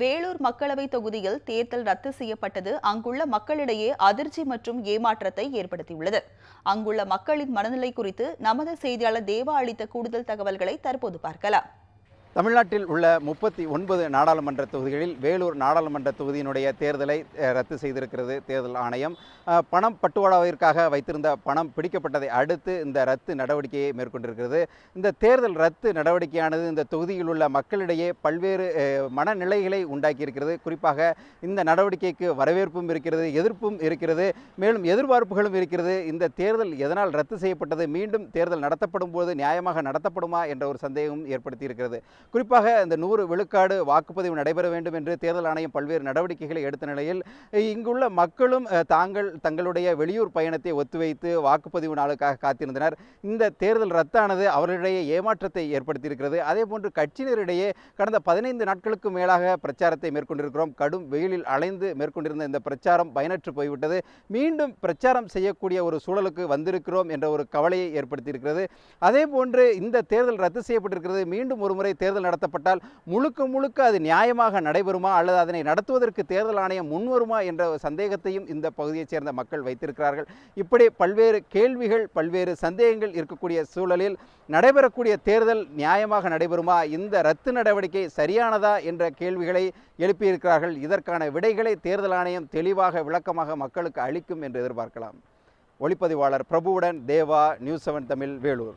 வேலூர் மக்களவை தொகுதியில் தேர்தல் ரத்து செய்யப்பட்டது. அங்குள்ள மக்களிடையே அதிர்ச்சி மற்றும் ஏமாற்றத்தை ஏற்படுத்தியுள்ளது. அங்குள்ள மக்களின் மனநிலை குறித்து நமது செய்தியாளர் தேவா அளித்த கூடுதல் தகவல்களை தற்போது பார்க்கலாம். தமிழ்நாட்டில் உள்ள முப்பத்தி ஒன்பது நாடாளுமன்ற தொகுதிகளில் வேலூர் நாடாளுமன்ற தொகுதியினுடைய தேர்தலை ரத்து செய்திருக்கிறது தேர்தல் ஆணையம். பணம் பட்டுவாடாவிற்காக வைத்திருந்த பணம் பிடிக்கப்பட்டதை அடுத்து இந்த ரத்து நடவடிக்கையை மேற்கொண்டிருக்கிறது. இந்த தேர்தல் ரத்து நடவடிக்கையானது இந்த தொகுதியில் உள்ள மக்களிடையே பல்வேறு மனநிலைகளை உண்டாக்கியிருக்கிறது. குறிப்பாக இந்த நடவடிக்கைக்கு வரவேற்பும் இருக்கிறது எதிர்ப்பும் இருக்கிறது. மேலும் எதிர்பார்ப்புகளும் இருக்கிறது. இந்த தேர்தல் எதனால் ரத்து செய்யப்பட்டது? மீண்டும் தேர்தல் நடத்தப்படும் போது நியாயமாக நடத்தப்படுமா? என்ற ஒரு சந்தேகம் ஏற்படுத்தி இருக்கிறது குறிப்பாக இந்த நூறு விழுக்காடு வாக்குப்பதிவு நடைபெற வேண்டும் என்று தேர்தல் ஆணையம் பல்வேறு நடவடிக்கைகளை எடுத்த நிலையில் இங்குள்ள மக்களும் தாங்கள் தங்களுடைய வெளியூர் பயணத்தை ஒத்திவைத்து வாக்குப்பதிவு நாளுக்காக காத்திருந்தனர். இந்த தேர்தல் ரத்தானது அவர்களிடையே ஏமாற்றத்தை ஏற்படுத்தியிருக்கிறது. அதே போன்று கட்சியினரிடையே கடந்த பதினைந்து நாட்களுக்கு மேலாக பிரச்சாரத்தை மேற்கொண்டிருக்கிறோம். கடும் வெயிலில் அலைந்து மேற்கொண்டிருந்த இந்த பிரச்சாரம் பயனற்று போய்விட்டது. மீண்டும் பிரச்சாரம் செய்யக்கூடிய ஒரு சூழலுக்கு வந்திருக்கிறோம் என்ற ஒரு கவலையை ஏற்படுத்தியிருக்கிறது. அதே போன்று இந்த தேர்தல் ரத்து செய்யப்பட்டிருக்கிறது. மீண்டும் ஒருமுறை தேர்தல் தேர்தல் நடத்தப்பட்டால் முழுக்க முழுக்க அது நியாயமாக நடைபெறுமா? அல்லது அதனை நடத்துவதற்கு தேர்தல் ஆணையம் முன்வருமா என்ற சந்தேகத்தையும் இந்த பகுதியைச் சேர்ந்த மக்கள் வைத்திருக்கிறார்கள். இப்படி பல்வேறு கேள்விகள் பல்வேறு சந்தேகங்கள் இருக்கக்கூடிய சூழலில் நடைபெறக்கூடிய தேர்தல் நியாயமாக நடைபெறுமா? இந்த ரத்து நடவடிக்கை சரியானதா? என்ற கேள்விகளை எழுப்பியிருக்கிறார்கள். இதற்கான விடைகளை தேர்தல் ஆணையம் தெளிவாக விளக்கமாக மக்களுக்கு அளிக்கும் என்று எதிர்பார்க்கலாம். ஒளிப்பதிவாளர் பிரபுவுடன் தேவா நியூஸ் செவன் தமிழ் வேலூர்.